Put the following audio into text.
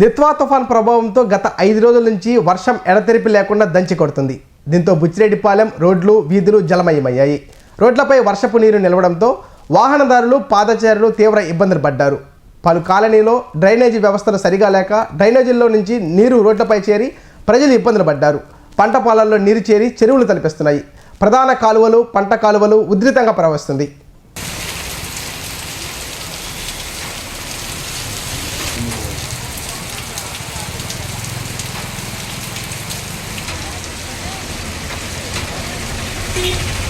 దిత్వా తుఫాన్ ప్రభావంతో గత ఐదు రోజుల నుంచి వర్షం ఎడతెరిపి లేకుండా దంచి కొడుతుంది. దీంతో బుచ్చిరెడ్డిపాలెం రోడ్లు వీధులు జలమయమయ్యాయి. రోడ్లపై వర్షపు నీరు నిలవడంతో వాహనదారులు పాదచారులు తీవ్ర ఇబ్బందులు పడ్డారు. పలు కాలనీలో డ్రైనేజీ వ్యవస్థలు సరిగా లేక డ్రైనేజీల్లో నుంచి నీరు రోడ్లపై చేరి ప్రజలు ఇబ్బందులు పడ్డారు. పంట పొలాల్లో నీరు చేరి చెరువులు తలపిస్తున్నాయి. ప్రధాన కాలువలు పంట కాలువలు ఉధృతంగా ప్రవహిస్తుంది. Beep.